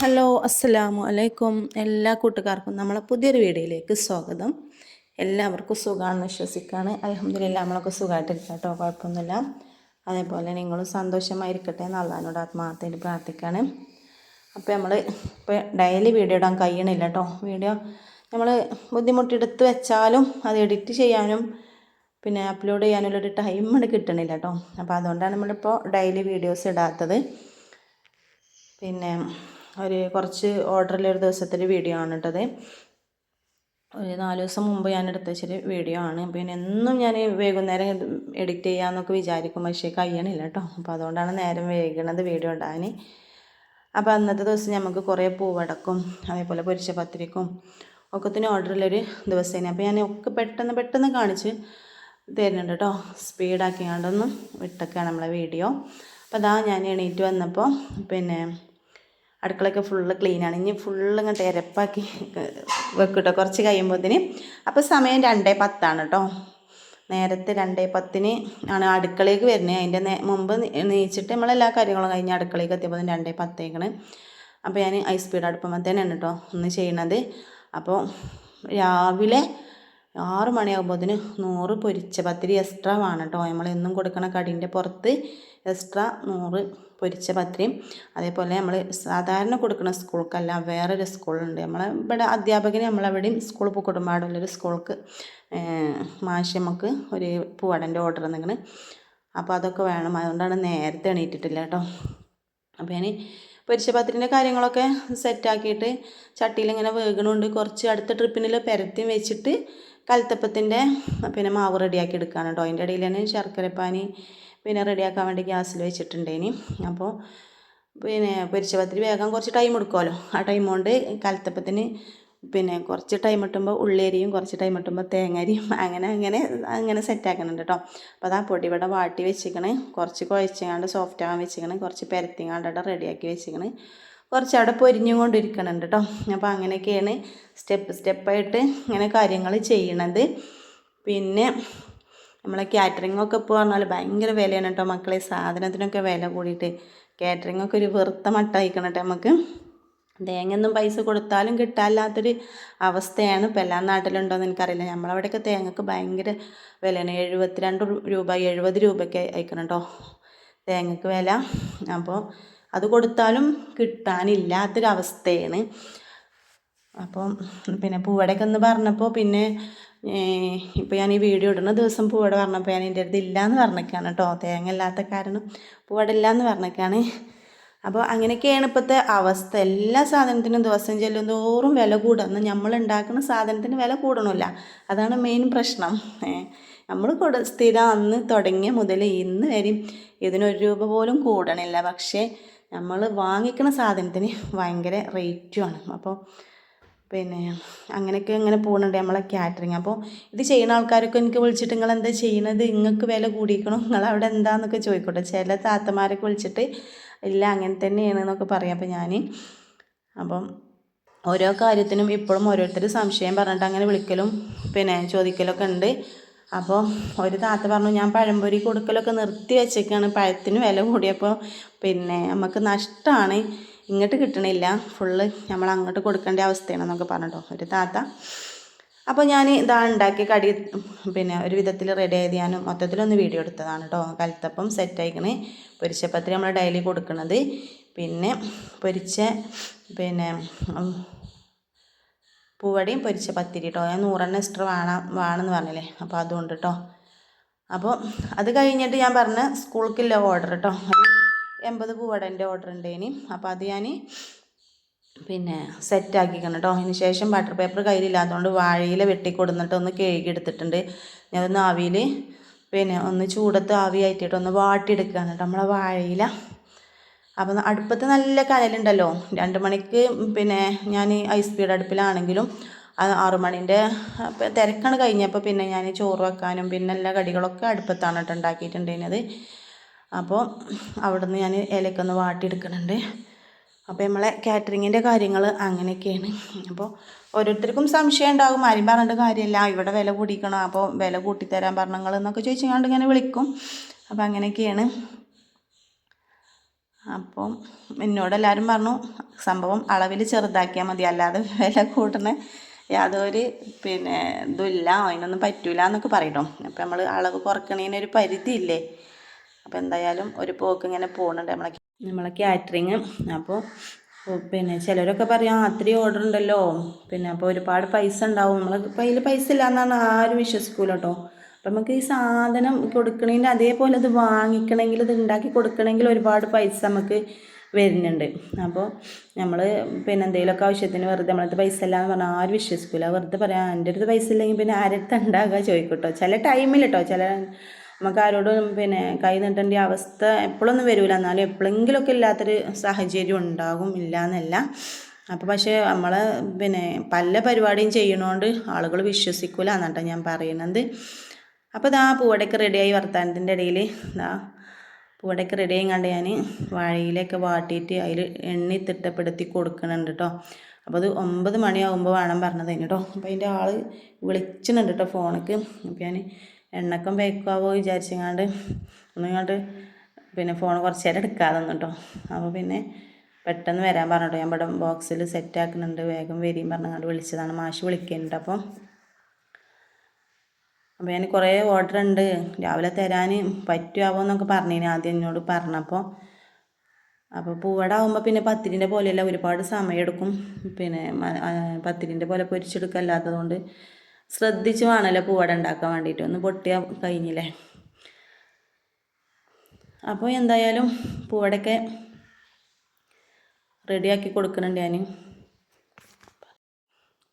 Hello അസ്സലാമു അലൈക്കും. എല്ലാ കൂട്ടുകാർക്കും നമ്മളെ പുതിയൊരു വീഡിയോയിലേക്ക് സ്വാഗതം. എല്ലാവർക്കും സുഖമാണെന്ന് വിശ്വസിക്കുകയാണ് അലഹമ്മദില്ല നമ്മളൊക്കെ സുഖമായിട്ടിരിക്കുക കേട്ടോ കുഴപ്പമൊന്നുമില്ല. അതേപോലെ നിങ്ങളും സന്തോഷമായിരിക്കട്ടെ എന്ന് ആത്മാർത്ഥയിൽ പ്രാർത്ഥിക്കുകയാണ് അപ്പോൾ നമ്മൾ ഇപ്പോൾ ഡെയിലി വീഡിയോ ഇടാൻ കഴിയണില്ല കേട്ടോ വീഡിയോ നമ്മൾ ബുദ്ധിമുട്ടെടുത്ത് വെച്ചാലും അത് എഡിറ്റ് ചെയ്യാനും പിന്നെ അപ്ലോഡ് ചെയ്യാനുള്ള ഒരു ടൈം കിട്ടണില്ല കേട്ടോ അപ്പോൾ അതുകൊണ്ടാണ് നമ്മളിപ്പോൾ ഡെയിലി വീഡിയോസ് ഇടാത്തത്. പിന്നെ ഒരു കുറച്ച് ഓർഡറിൽ ഒരു ദിവസത്തെ വീഡിയോ ആണ് കേട്ടത് ഒരു നാല് ദിവസം മുമ്പ് ഞാൻ എടുത്ത വെച്ചൊരു വീഡിയോ ആണ്. പിന്നെ എന്നും ഞാൻ വൈകുന്നേരം എഡിറ്റ് ചെയ്യാമെന്നൊക്കെ വിചാരിക്കും പക്ഷേ കഴിയണില്ല കേട്ടോ അപ്പോൾ അതുകൊണ്ടാണ് നേരം വൈകണത് വീഡിയോ ഇടാൻ അപ്പോൾ അന്നത്തെ ദിവസം നമുക്ക് കുറേ പൂവടക്കും അതേപോലെ പൊരിച്ച പത്തിരിക്കും ഒക്കത്തിന് ഓർഡറിലൊരു ദിവസമായിരുന്നു അപ്പോൾ ഞാൻ ഒക്കെ പെട്ടെന്ന് പെട്ടെന്ന് കാണിച്ച് തരുന്നുണ്ട് കേട്ടോ സ്പീഡാക്കി കണ്ടൊന്നും വിട്ടൊക്കെയാണ് നമ്മളെ വീഡിയോ അപ്പോൾ അതാ ഞാൻ എണീറ്റ് വന്നപ്പോൾ പിന്നെ അടുക്കളയൊക്കെ ഫുള്ള് ക്ലീനാണ് ഇനി ഫുള്ള് ഇങ്ങോട്ട് എരപ്പാക്കി വെക്കട്ടോ. കുറച്ച് കഴിയുമ്പോഴത്തേന് അപ്പോൾ സമയം രണ്ടേ പത്താണ് കേട്ടോ നേരത്തെ രണ്ടേ പത്തിന് ആണ് അടുക്കളയ്ക്ക് വരുന്നത് അതിന്റെ മുമ്പ് നീച്ചിട്ട് നമ്മളെല്ലാ കാര്യങ്ങളും കഴിഞ്ഞ് അടുക്കളയ്ക്ക് എത്തിയപ്പോൾ രണ്ടേ പത്തേക്കാണ്. അപ്പോൾ ഞാൻ ഹൈ സ്പീഡ് അടുപ്പം തന്നെയാണ് കേട്ടോ ഒന്ന് ചെയ്യണത്. അപ്പോൾ രാവിലെ ആറ് മണിയാകുമ്പോഴത്തേന് നൂറ് പൊരിച്ച പത്തിരി എക്സ്ട്രാ വേണം കേട്ടോ നമ്മൾ എന്നും കൊടുക്കണ കടീന്റെ പുറത്ത് എക്സ്ട്രാ നൂറ് പൊരിച്ച പത്രയും അതേപോലെ നമ്മൾ സാധാരണ കൊടുക്കുന്ന സ്കൂൾക്കല്ല വേറൊരു സ്കൂളുണ്ട്. നമ്മൾ ഇവിടെ അധ്യാപകന് നമ്മളെവിടെയും സ്കൂൾ പൂക്കുടുംബാടുള്ളൊരു സ്കൂൾക്ക് മാഷ് നമുക്ക് ഒരു പൂവടന്റെ ഓർഡർ തന്നിങ്ങനെ അപ്പോൾ അതൊക്കെ വേണം. അതുകൊണ്ടാണ് നേരത്തെ എണീറ്റിട്ടില്ല കേട്ടോ. അപ്പോൾ ഞാൻ പൊരിച്ച പത്തിരിന്റെ കാര്യങ്ങളൊക്കെ സെറ്റാക്കിയിട്ട് ചട്ടിയിൽ ഇങ്ങനെ വേകണുണ്ട് കുറച്ച് അടുത്ത ട്രിപ്പിനിൽ പെരത്തി വെച്ചിട്ട് കലത്തപ്പത്തിന്റെ പിന്നെ മാവ് റെഡിയാക്കി എടുക്കുകയാണ് കേട്ടോ. അതിന്റെ ഇടയിൽ തന്നെ ശർക്കരപ്പാനി പിന്നെ റെഡിയാക്കാൻ വേണ്ടി ഗ്യാസിൽ വെച്ചിട്ടുണ്ടേനി. അപ്പോൾ പിന്നെ പരിശപത്രി വേഗം കുറച്ച് ടൈം എടുക്കുമല്ലോ. ആ ടൈം കൊണ്ട് കലത്തപ്പത്തിന് പിന്നെ കുറച്ച് ടൈം ഇട്ടുമ്പോൾ ഉള്ളേരിയും കുറച്ച് ടൈം ഇട്ടുമ്പോൾ തേങ്ങരിയും അങ്ങനെ അങ്ങനെ അങ്ങനെ സെറ്റാക്കുന്നുണ്ട് കേട്ടോ അപ്പോൾ അതാ പൊടി ഇവിടെ വാട്ടി വെച്ചിക്കണ്. കുറച്ച് കുഴച്ചങ്ങാണ്ട് സോഫ്റ്റ് ആകാൻ വെച്ചിക്കണ്. കുറച്ച് പരത്തിങ്ങാണ്ട് റെഡിയാക്കി വെച്ചിക്കണ്. കുറച്ച് അവിടെ പൊരിഞ്ഞും കൊണ്ടിരിക്കണുണ്ട് കേട്ടോ അപ്പോൾ അങ്ങനെയൊക്കെയാണ് സ്റ്റെപ്പ് സ്റ്റെപ്പായിട്ട് ഇങ്ങനെ കാര്യങ്ങൾ ചെയ്യണത്. പിന്നെ നമ്മളെ കാറ്ററിംഗ് ഒക്കെ ഇപ്പോൾ പറഞ്ഞാൽ ഭയങ്കര വിലയാണ് കേട്ടോ മക്കളെ. സാധനത്തിനൊക്കെ വില കൂടിയിട്ട്. കാറ്ററിംഗ് ഒക്കെ ഒരു വെറുത്ത മട്ടായിക്കണം കേട്ടോ നമുക്ക് തേങ്ങയൊന്നും പൈസ കൊടുത്താലും കിട്ടാല്ലാത്തൊരു അവസ്ഥയാണ് ഇപ്പം എല്ലാ നാട്ടിലുണ്ടോയെന്ന് എനിക്കറിയില്ല. നമ്മളവിടെയൊക്കെ തേങ്ങക്ക് ഭയങ്കര വിലയാണ്. എഴുപത്തിരണ്ട് രൂപ എഴുപത് രൂപയ്ക്ക് അയക്കണം കേട്ടോ തേങ്ങക്ക് വില. അപ്പോൾ അത് കൊടുത്താലും കിട്ടാനില്ലാത്തൊരവസ്ഥയാണ്. അപ്പം പിന്നെ പൂവടയ്ക്ക് ഒന്ന് പറഞ്ഞപ്പോൾ പിന്നെ ഇപ്പോൾ ഞാൻ ഈ വീഡിയോ ഇടുന്ന ദിവസം പൂവട പറഞ്ഞപ്പോൾ ഞാൻ എന്റെ അടുത്ത് ഇല്ല എന്ന് പറഞ്ഞേക്കാണ് കേട്ടോ തേങ്ങ ഇല്ലാത്ത കാരണം പൂവട ഇല്ല എന്ന് പറഞ്ഞേക്കാണ്. അപ്പോൾ അങ്ങനെയൊക്കെയാണ് ഇപ്പോഴത്തെ അവസ്ഥ. എല്ലാ സാധനത്തിനും ദിവസം ചെല്ലും തോറും വില കൂടുന്നു നമ്മൾ ഉണ്ടാക്കുന്ന സാധനത്തിന് വില കൂടണമില്ല. അതാണ് മെയിൻ പ്രശ്നം. നമ്മൾ കൊടു സ്ഥിരം അന്ന് തുടങ്ങിയ മുതൽ ഇന്ന് വരെയും ഇതിനൊരു രൂപ പോലും കൂടണില്ല. പക്ഷേ നമ്മൾ വാങ്ങിക്കുന്ന സാധനത്തിന് ഭയങ്കര റേറ്റുമാണ് അപ്പോൾ പിന്നെ അങ്ങനെയൊക്കെ ഇങ്ങനെ പോകുന്നുണ്ട് നമ്മളെ കാറ്ററിങ് അപ്പോൾ ഇത് ചെയ്യുന്ന ആൾക്കാരൊക്കെ എനിക്ക് വിളിച്ചിട്ട് നിങ്ങൾ എന്താ ചെയ്യുന്നത് നിങ്ങൾക്ക് വില കൂടിയിരിക്കണം നിങ്ങൾ അവിടെ എന്താണെന്നൊക്കെ ചോദിക്കട്ടെ. ചില താത്തമാരൊക്കെ വിളിച്ചിട്ട് ഇല്ല അങ്ങനെ തന്നെയാണ് എന്നൊക്കെ പറയാം. അപ്പം ഞാൻ അപ്പം ഓരോ കാര്യത്തിനും ഇപ്പോഴും ഓരോരുത്തർ സംശയം പറഞ്ഞിട്ട് അങ്ങനെ വിളിക്കലും പിന്നെ ചോദിക്കലൊക്കെ ഉണ്ട്. അപ്പോൾ ഒരു താത്ത പറഞ്ഞു ഞാൻ പഴംപൊരി കൊടുക്കലൊക്കെ നിർത്തി വെച്ചേക്കാണ്. പഴത്തിന് വില കൂടിയപ്പോൾ പിന്നെ നമുക്ക് നഷ്ടമാണ് ഇങ്ങോട്ട് കിട്ടണില്ല. ഫുള്ള് നമ്മൾ അങ്ങോട്ട് കൊടുക്കേണ്ട അവസ്ഥയാണെന്നൊക്കെ പറഞ്ഞിട്ടോ ഒരു താത്ത. അപ്പോൾ ഞാൻ ഇതാ ഉണ്ടാക്കി കടി പിന്നെ ഒരു വിധത്തിൽ റെഡി ആയത് ഞാൻ മൊത്തത്തിലൊന്ന് വീഡിയോ എടുത്തതാണ് കേട്ടോ കലത്തപ്പം സെറ്റ് ആയിക്കണേ. പൊരിച്ചപ്പത്തിരി നമ്മൾ ഡെയിലി കൊടുക്കുന്നത് പിന്നെ പൊരിച്ച പിന്നെ പൂവടിയും പൊരിച്ച പത്തിരി കേട്ടോ ഞാൻ നൂറെണ്ണം എക്സ്ട്ര വേണം വേണമെന്ന് പറഞ്ഞില്ലേ? അപ്പോൾ അതുകൊണ്ട് കേട്ടോ അപ്പോൾ അത് കഴിഞ്ഞിട്ട് ഞാൻ പറഞ്ഞ സ്കൂൾക്കില്ല ഓർഡർ കേട്ടോ എൺപത് പൂവടേന്റെ ഓർഡർ ഉണ്ടേനി അപ്പോൾ അത് ഞാൻ പിന്നെ സെറ്റാക്കിക്കണം കേട്ടോ അതിന് ശേഷം ബട്ടർ പേപ്പർ കയ്യിലില്ലാത്തതുകൊണ്ട് വാഴയില വെട്ടിക്കൊടുന്നിട്ട് ഒന്ന് കഴുകിയെടുത്തിട്ടുണ്ട്. ഞാനൊന്ന് ആവിയിൽ പിന്നെ ഒന്ന് ചൂടത്ത് ആവി ആയിട്ടിട്ട് ഒന്ന് വാട്ടിയെടുക്കുകയാണ് കേട്ടോ നമ്മളെ വാഴയില. അപ്പം അടുപ്പത്ത് നല്ല കനലുണ്ടല്ലോ. രണ്ട് മണിക്ക് പിന്നെ ഞാൻ ഹൈ സ്പീഡ് അടുപ്പിലാണെങ്കിലും ആറു മണിന്റെ തിരക്കാണ് കഴിഞ്ഞപ്പോൾ പിന്നെ ഞാൻ ചോറ് വെക്കാനും പിന്നെ എല്ലാ കടികളൊക്കെ അടുപ്പത്താണ് കേട്ടോ ഉണ്ടാക്കിയിട്ടുണ്ടായിരുന്നത്. അപ്പോൾ അവിടുന്ന് ഞാൻ ഇലക്കൊന്ന് വാട്ടിയെടുക്കുന്നുണ്ട്. അപ്പോൾ നമ്മളെ കാറ്ററിങ്ങിന്റെ കാര്യങ്ങൾ അങ്ങനെയൊക്കെയാണ്. അപ്പോൾ ഓരോരുത്തർക്കും സംശയം ഉണ്ടാകും. ആരും പറഞ്ഞിട്ട് കാര്യമില്ല. ഇവിടെ വില കൂടിക്കണം അപ്പോൾ വില കൂട്ടിത്തരാൻ പറഞ്ഞങ്ങൾ എന്നൊക്കെ ചോദിച്ചുകൊണ്ട് ഇങ്ങനെ വിളിക്കും. അപ്പോൾ അങ്ങനെയൊക്കെയാണ്. അപ്പം എന്നോട് എല്ലാവരും പറഞ്ഞു സംഭവം അളവിൽ ചെറുതാക്കിയാൽ മതി. അല്ലാതെ വില കൂട്ടുന്ന യാതൊരു പിന്നെ ഇതുമില്ല അതിനൊന്നും പറ്റൂല എന്നൊക്കെ പറയട്ടോ അപ്പം നമ്മൾ അളവ് കുറക്കണേനൊരു പരിധിയില്ലേ? അപ്പോൾ എന്തായാലും ഒരു പോക്ക് ഇങ്ങനെ പോകുന്നുണ്ട് നമ്മളെ നമ്മളെ കാറ്ററിങ് അപ്പോൾ പിന്നെ ചിലരൊക്കെ പറയാം അത്രയും ഓർഡർ ഉണ്ടല്ലോ. പിന്നെ അപ്പോൾ ഒരുപാട് പൈസ ഉണ്ടാവും. നമ്മൾ കയ്യിൽ പൈസ ഇല്ല എന്നാണ് ആരും വിശ്വസിക്കൂല കേട്ടോ. അപ്പം നമുക്ക് ഈ സാധനം കൊടുക്കണമെങ്കിൽ അതേപോലെ ഇത് വാങ്ങിക്കണമെങ്കിൽ ഇത് ഉണ്ടാക്കി കൊടുക്കണമെങ്കിൽ ഒരുപാട് പൈസ നമുക്ക് വരുന്നുണ്ട്. അപ്പോൾ നമ്മൾ പിന്നെ എന്തെങ്കിലുമൊക്കെ ആവശ്യത്തിന് വെറുതെ നമ്മളടുത്ത് പൈസ ഇല്ല എന്ന് പറഞ്ഞാൽ ആരും വിശ്വസിക്കില്ല വെറുതെ പറയാം എന്റെ അടുത്ത് പൈസ ഇല്ലെങ്കിൽ പിന്നെ ആരടുത്ത് ഉണ്ടാകുക ചോദിക്കട്ടോ ചില ടൈമിൽ കേട്ടോ ചില നമുക്ക് ആരോടും പിന്നെ കൈ നീട്ടേണ്ട അവസ്ഥ എപ്പോഴൊന്നും വരില്ല എന്നാലും എപ്പോഴെങ്കിലുമൊക്കെ ഇല്ലാത്തൊരു സാഹചര്യം ഉണ്ടാകും ഇല്ല എന്നല്ല അപ്പോൾ പക്ഷേ നമ്മൾ പിന്നെ പല പരിപാടിയും ചെയ്യണോണ്ട് ആളുകൾ വിശ്വസിക്കില്ല എന്നാട്ടോ ഞാൻ പറയുന്നത് അപ്പോൾ ഇതാ പൂവടയ്ക്ക് റെഡിയായി വർത്താനത്തിന്റെ ഇടയിൽ ഇതാ പൂവടയ്ക്ക് റെഡി കണ്ട് ഞാൻ വാഴയിലൊക്കെ വാട്ടിയിട്ട് അതിൽ എണ്ണി തിട്ടപ്പെടുത്തി കൊടുക്കുന്നുണ്ട് കേട്ടോ അപ്പോൾ അത് ഒമ്പത് മണിയാകുമ്പോൾ വേണം പറഞ്ഞത് കേട്ടോ അപ്പോൾ അതിന്റെ ആൾ വിളിച്ചിട്ടുണ്ട് കേട്ടോ ഫോണിക്ക്. അപ്പോൾ ഞാൻ എണ്ണക്കം ബേക്കാവോ വിചാരിച്ചങ്ങാണ്ട് ഒന്നിങ്ങോട്ട് പിന്നെ ഫോൺ കുറച്ച് നേരം എടുക്കാതെ കേട്ടോ അപ്പോൾ പിന്നെ പെട്ടെന്ന് വരാൻ പറഞ്ഞിട്ടോ. ഞാൻ ഇവിടെ ബോക്സിൽ സെറ്റ് ആക്കുന്നുണ്ട്. വേഗം വരികയും പറഞ്ഞങ്ങാണ്ട് വിളിച്ചതാണ്. മാഷ് വിളിക്കുന്നുണ്ട് അപ്പോൾ അപ്പോൾ ഞാൻ കുറേ ഓർഡർ ഉണ്ട്. രാവിലെ തരാൻ പറ്റുമാവോ എന്നൊക്കെ പറഞ്ഞിന് ആദ്യം എന്നോട് പറഞ്ഞപ്പോൾ അപ്പോൾ പൂവട ആകുമ്പോൾ പിന്നെ പത്തിരിന്റെ പോലെയല്ല ഒരുപാട് സമയമെടുക്കും പിന്നെ പത്തിരിന്റെ പോലെ പൊരിച്ചെടുക്കല്ലാത്തതുകൊണ്ട് ശ്രദ്ധിച്ച് വേണമല്ലോ പൂവട ഉണ്ടാക്കാൻ വേണ്ടിയിട്ട്. ഒന്ന് പൊട്ടിയാൽ കഴിഞ്ഞില്ലേ? അപ്പോൾ എന്തായാലും പൂവടയൊക്കെ റെഡിയാക്കി കൊടുക്കുന്നുണ്ട് ഞാൻ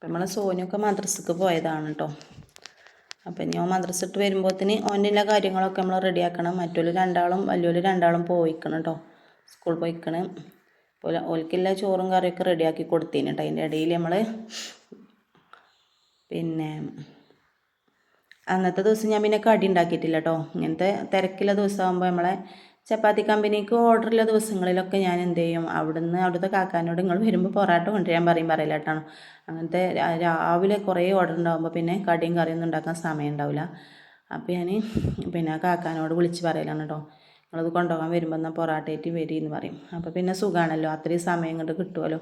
നമ്മളെ സോനിയൊക്കെ മദ്രസക്ക് പോയതാണ് കേട്ടോ. അപ്പം ഞാൻ മദ്രസ ഇട്ട് വരുമ്പോഴത്തേന് ഓന്റെ എല്ലാ കാര്യങ്ങളൊക്കെ നമ്മൾ റെഡിയാക്കണം. മറ്റൊരു രണ്ടാളും വലിയൊരു രണ്ടാളും പോയിക്കണം കേട്ടോ. സ്കൂൾ പോയിക്കണം. അപ്പോൾ ഓൽക്കെല്ലാ ചോറും കറിയൊക്കെ റെഡിയാക്കി കൊടുത്തേനെ കേട്ടോ. അതിന്റെ ഇടയിൽ നമ്മൾ പിന്നെ അന്നത്തെ ദിവസം ഞാൻ പിന്നെ കടി ഉണ്ടാക്കിയിട്ടില്ല കേട്ടോ ഇങ്ങനത്തെ തിരക്കുള്ള ദിവസമാകുമ്പോൾ നമ്മളെ ചപ്പാത്തി കമ്പനിക്ക് ഓർഡറുള്ള ദിവസങ്ങളിലൊക്കെ ഞാൻ എന്ത് ചെയ്യും? അവിടുന്ന് അവിടുത്തെ കാക്കാനോട് നിങ്ങൾ വരുമ്പോൾ പൊറാട്ട കൊണ്ടുവരാൻ പറയും പറയില്ല കേട്ടോ അങ്ങനത്തെ രാവിലെ കുറേ ഓർഡർ ഉണ്ടാകുമ്പോൾ പിന്നെ കടിയും കറിയൊന്നും ഉണ്ടാക്കാൻ സമയം ഉണ്ടാവില്ല. അപ്പോൾ ഞാൻ പിന്നെ കാക്കാനോട് വിളിച്ച് പറയലാണ് കേട്ടോ നിങ്ങളത് കൊണ്ടുപോകാൻ വരുമ്പോൾ എന്നാൽ പൊറാട്ടയായിട്ട് വരി എന്ന് പറയും. അപ്പോൾ പിന്നെ സുഖമാണല്ലോ. അത്രയും സമയം കൊണ്ട് കിട്ടുമല്ലോ.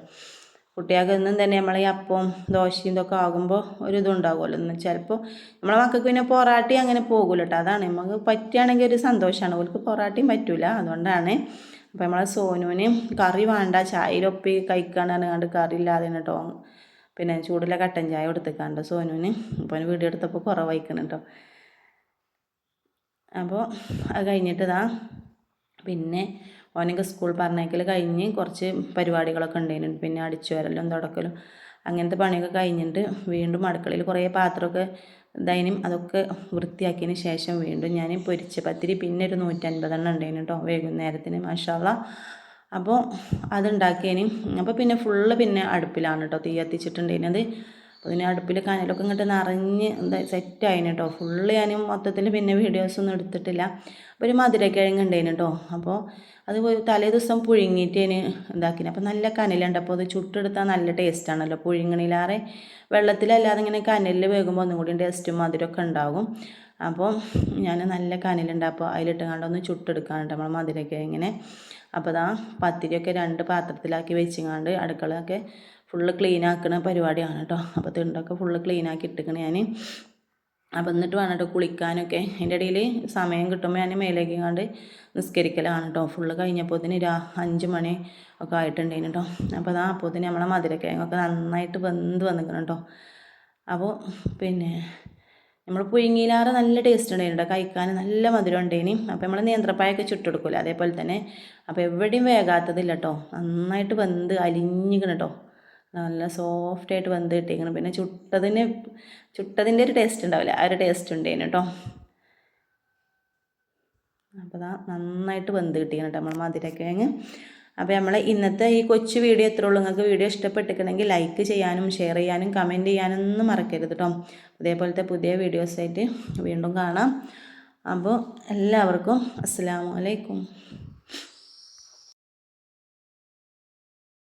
കുട്ടികൾക്ക് എന്നും തന്നെ നമ്മൾ ഈ അപ്പവും ദോശയും ഇതൊക്കെ ആകുമ്പോൾ ഒരു ഇതുണ്ടാകുമല്ലോ എന്ന് ചിലപ്പോൾ നമ്മളെ മക്കൾക്ക് പിന്നെ പൊറാട്ടി അങ്ങനെ പോകില്ല കേട്ടോ അതാണ് നമുക്ക് പറ്റുകയാണെങ്കിൽ ഒരു സന്തോഷമാണ്. അവർക്ക് പൊറാട്ടയും പറ്റില്ല അതുകൊണ്ടാണ് അപ്പോൾ നമ്മളെ സോനുവിന് കറി വേണ്ട. ചായയിലൊപ്പി കഴിക്കാനാണ് കണ്ട് കറി ഇല്ലാതെ കേട്ടോ പിന്നെ ചൂടിലെ കട്ടൻ ചായ കൊടുത്തേക്കാണ്ട് സോനുവിന്. അപ്പോൾ വീഡിയോ എടുത്തപ്പോൾ കുറവായിക്കണം കേട്ടോ അപ്പോൾ അത് കഴിഞ്ഞിട്ട് ഇതാ പിന്നെ ഓനൊക്കെ സ്കൂൾ പറഞ്ഞേക്കൽ കഴിഞ്ഞ് കുറച്ച് പരിപാടികളൊക്കെ ഉണ്ടായിരുന്നു പിന്നെ അടിച്ചു വരലും തുടക്കലും അങ്ങനത്തെ പണിയൊക്കെ കഴിഞ്ഞിട്ട് വീണ്ടും അടുക്കളയിൽ കുറേ പാത്രമൊക്കെ ദൈനം അതൊക്കെ വൃത്തിയാക്കിയതിന് ശേഷം വീണ്ടും ഞാൻ പൊരിച്ച പത്തിരി പിന്നെ ഒരു നൂറ്റൻപതെണ്ണം ഉണ്ടായിരുന്നു കേട്ടോ വൈകുന്നേരത്തിന് മാഷാള്ള. അപ്പോൾ അതുണ്ടാക്കിയതിന് അപ്പോൾ പിന്നെ ഫുള്ള് പിന്നെ അടുപ്പിലാണ് കേട്ടോ തീ കത്തിച്ചിട്ടുണ്ടായിരുന്നത്. അപ്പോൾ പിന്നെ അടുപ്പിൽ കനലൊക്കെ ഇങ്ങോട്ട് നിറഞ്ഞ് എന്താ സെറ്റായിന് കേട്ടോ ഫുള്ള് ഞാൻ മൊത്തത്തിൽ പിന്നെ വീഡിയോസൊന്നും എടുത്തിട്ടില്ല. അപ്പോൾ ഒരു മധുരക്കിഴങ്ങ് ഉണ്ടായിന് കേട്ടോ അപ്പോൾ അത് തലേ ദിവസം പുഴുങ്ങിയിട്ടേന് ഇതാക്കിന് അപ്പോൾ നല്ല കനലുണ്ട്. അപ്പോൾ അത് ചുട്ടെടുത്താൽ നല്ല ടേസ്റ്റാണല്ലോ. പുഴുങ്ങണിലാറെ വെള്ളത്തിലല്ലാതെ ഇങ്ങനെ കനലിൽ വേകുമ്പോൾ ഒന്നും കൂടി ടേസ്റ്റും മധുരമൊക്കെ ഉണ്ടാകും അപ്പോൾ ഞാൻ നല്ല കനലുണ്ട്. അപ്പോൾ അതിലിട്ട് കണ്ടൊന്ന് ചുട്ടെടുക്കാനുണ്ട് നമ്മൾ മധുരക്കിഴങ്ങിനെ. അപ്പോൾ അതാ പത്തിരിയൊക്കെ രണ്ട് പാത്രത്തിലാക്കി വെച്ചിങ്ങാണ്ട് അടുക്കളയൊക്കെ ഫുള്ള് ക്ലീൻ ആക്കുന്ന പരിപാടിയാണ് കേട്ടോ അപ്പോൾ തിണ്ടൊക്കെ ഫുള്ള് ക്ലീൻ ആക്കി ഇട്ടിക്കണ ഞാൻ അപ്പം എന്നിട്ട് വേണം കേട്ടോ കുളിക്കാനൊക്കെ. അതിന്റെ ഇടയിൽ സമയം കിട്ടുമ്പോൾ ഞാൻ മേലേക്ക് കണ്ട് നിസ്കരിക്കലാണ് കേട്ടോ ഫുള്ള് കഴിഞ്ഞപ്പോൾ തന്നെ രാ അഞ്ച് മണി ഒക്കെ ആയിട്ടുണ്ടെങ്കിൽ കേട്ടോ അപ്പോൾ അതാ അപ്പോൾ തന്നെ നമ്മളെ മധുരക്കിഴങ്ങൊക്കെ നന്നായിട്ട് വെന്ത് വന്നിക്കണം കേട്ടോ അപ്പോൾ പിന്നെ നമ്മൾ പുഴുങ്ങിയിലാറ് നല്ല ടേസ്റ്റ് ഉണ്ടായിരുന്നു കഴിക്കാൻ നല്ല മധുരം ഉണ്ടേനി അപ്പോൾ നമ്മൾ നിയന്ത്രപ്പായൊക്കെ ചുട്ടെടുക്കില്ല അതേപോലെ തന്നെ. അപ്പോൾ എവിടെയും വേഗാത്തതില്ല കേട്ടോ നന്നായിട്ട് വെന്ത് അലിഞ്ഞിക്കണം കേട്ടോ നല്ല സോഫ്റ്റായിട്ട് വെന്ത് കിട്ടിയിരിക്കണം പിന്നെ ചുട്ടതിന് ചുട്ടതിന്റെ ഒരു ടേസ്റ്റ് ഉണ്ടാവില്ല? ആ ഒരു ടേസ്റ്റ് ഉണ്ടായിരുന്നു കേട്ടോ അപ്പോൾ അതാ നന്നായിട്ട് വെന്ത് കിട്ടിയാണ് കേട്ടോ നമ്മൾ മധുരക്കിഴങ്ങ് അപ്പോൾ നമ്മൾ ഇന്നത്തെ ഈ കൊച്ചു വീഡിയോ എത്ര ഉള്ളൂ. നിങ്ങൾക്ക് വീഡിയോ ഇഷ്ടപ്പെട്ടിട്ടുണ്ടെങ്കിൽ ലൈക്ക് ചെയ്യാനും ഷെയർ ചെയ്യാനും കമന്റ് ചെയ്യാനൊന്നും മറക്കരുത് കേട്ടോ അതേപോലത്തെ പുതിയ വീഡിയോസായിട്ട് വീണ്ടും കാണാം. അപ്പോൾ എല്ലാവർക്കും അസ്സാമലൈക്കും